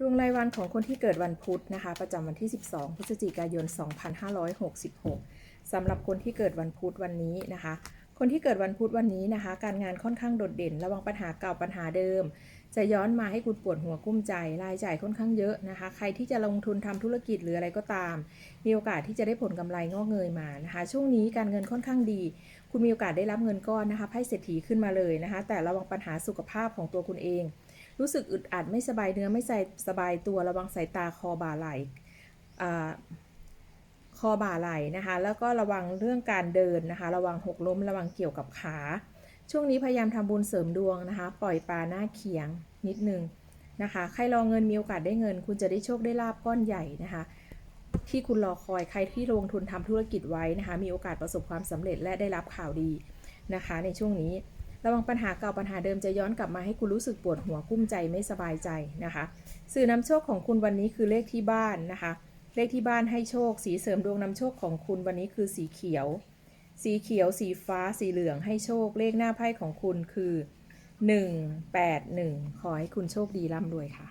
ดวงรายวันของคนที่เกิดวันพุธนะคะ ประจำวันที่ 12 พฤศจิกายน 2566สำหรับคนที่เกิดวันพุธวันนี้นะคะ คนที่เกิดวันพุธวันนี้นะคะ การงานค่อนข้างโดดเด่น ระวังปัญหาเก่าปัญหาเดิม จะย้อนมาให้คุณปวดหัวกุ้มใจ รายจ่ายค่อนข้างเยอะนะคะ ใครที่จะลงทุนทำธุรกิจหรืออะไรก็ตาม มีโอกาสที่จะได้ผลกำไรงอกเงยมานะคะ ช่วงนี้การเงินค่อนข้างดี คุณมีโอกาสได้รับเงินก้อนนะคะไพ่เศรษฐีขึ้นมาเลยนะคะ แต่ระวังปัญหาสุขภาพของตัวคุณเอง รู้สึกอึดอัดไม่สบายเนื้อไม่ใส่สบายตัวระวังสายตาคอบ่าไหลอคอบ่าไหลนะคะ แล้วก็ระวังเรื่องการเดินนะคะ ระวังหกล้มระวังเกี่ยวกับขา ช่วงนี้พยายามทำบุญเสริมดวงนะคะ ปล่อยปลาหน้าเขียงนิดนึงนะคะ ใครรอเงินมีโอกาสได้เงิน คุณจะได้โชคได้ลาบก้อนใหญ่นะคะ ที่คุณรอคอยใครที่ลงทุนทำธุรกิจไว้นะคะ มีโอกาสประสบความสำเร็จและได้รับข่าวดีนะคะ ในช่วงนี้ ระวังปัญหาเก่าปัญหาเดิมจะย้อนกลับมาให้คุณรู้สึกปวดหัวกุ้มใจไม่สบายใจนะคะ สื่อนำโชคของคุณวันนี้คือเลขที่บ้านนะคะ เลขที่บ้านให้โชค สีเสริมดวงนำโชคของคุณวันนี้คือสีเขียว สีเขียว สีฟ้า สีเหลืองให้โชค เลขหน้าไพ่ของคุณคือ 181 ขอให้คุณโชคดีร่ำรวยค่ะ